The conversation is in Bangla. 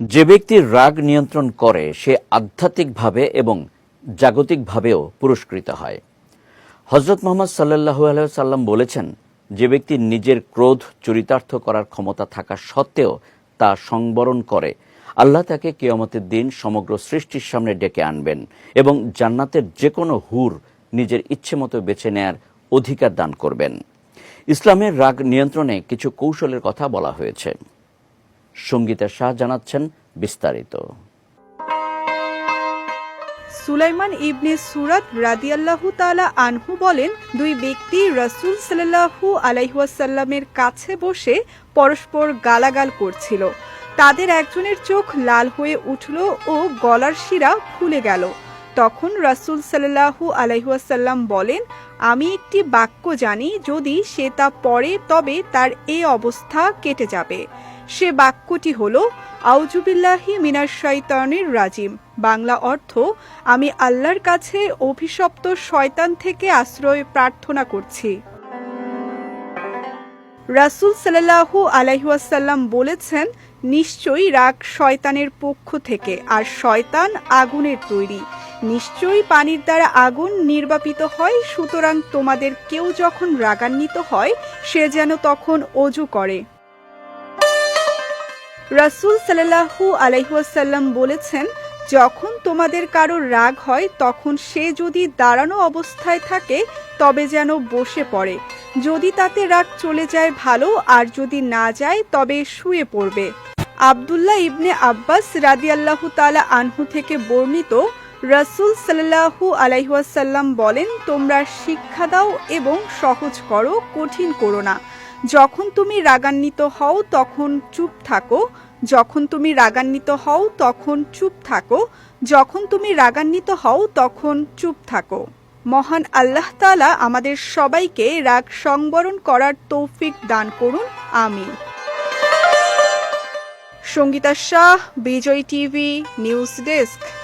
যে ব্যক্তি রাগ নিয়ন্ত্রণ করে, সে আধ্যাত্মিকভাবে এবং জাগতিকভাবেও পুরস্কৃত হয়। হজরত মোহাম্মদ সাল্লাহু সাল্লাম বলেছেন, যে ব্যক্তি নিজের ক্রোধ চরিতার্থ করার ক্ষমতা থাকা সত্ত্বেও তা সংবরণ করে, আল্লাহ তাকে কেয়ামতের দিন সমগ্র সৃষ্টির সামনে ডেকে আনবেন এবং জান্নাতের যে কোনো হুর নিজের ইচ্ছে মতো বেছে নেয়ার অধিকার দান করবেন। ইসলামের রাগ নিয়ন্ত্রণে কিছু কৌশলের কথা বলা হয়েছে। সঙ্গীতা শাহ জানাচ্ছেন বিস্তারিত। সুলাইমান ইবনে সুরাত রাদিয়াল্লাহু তালা আনহু বলেন, দুই ব্যক্তি রাসূল সাল্লাল্লাহু আলাইহাসাল্লামের কাছে বসে পরস্পর গালাগাল করছিল। তাদের একজনের চোখ লাল হয়ে উঠল ও গলার শিরা ফুলে গেল। তখন রাসূল সাল্লাল্লাহু আলাইহাসাল্লাম বলেন, আমি একটি বাক্য জানি, যদি সে তা পড়ে, তবে তার এ অবস্থা কেটে যাবে। সে বাক্যটি হল আউজুবিল্লাহি মিনার শয়তানির রাজিম। বাংলা অর্থ, আমি আল্লাহর কাছে অভিশপ্ত শয়তান থেকে আশ্রয় প্রার্থনা করছি। রাসূল সাল্লাল্লাহু আলাইহাসাল্লাম বলেছেন, নিশ্চয়ই রাগ শয়তানের পক্ষ থেকে, আর শয়তান আগুনের তৈরি। নিশ্চয়ই পানির দ্বারা আগুন নির্বাপিত হয়, সুতরাং তোমাদের কেউ যখন রাগান্বিত হয়, সে যেন তখন অজু করে। রাসূল সাল্লাল্লাহু আলাইহাসাল্লাম বলেছেন, যখন তোমাদের কারও রাগ হয়, তখন সে যদি দাঁড়ানো অবস্থায় থাকে, তবে যেন বসে পড়ে। যদি তাতে রাগ চলে যায় ভালো, আর যদি না যায়, তবে শুয়ে পড়বে। আবদুল্লাহ ইবনে আব্বাস রাদিয়াল্লাহু তালা আনহু থেকে বর্ণিত, রাসূল সাল্লাল্লাহু আলাইহাসাল্লাম বলেন, তোমরা শিক্ষা দাও এবং সহজ করো, কঠিন করো না। যখন তুমি রাগান্বিত হও, তখন চুপ থাকো। যখন তুমি রাগান্বিত হও, তখন চুপ থাকো। যখন তুমি রাগান্বিত হও, তখন চুপ থাকো। মহান আল্লাহ তালা আমাদের সবাইকে রাগ সংবরণ করার তৌফিক দান করুন। আমি Sangeeta Shah, Bijoy TV, news desk.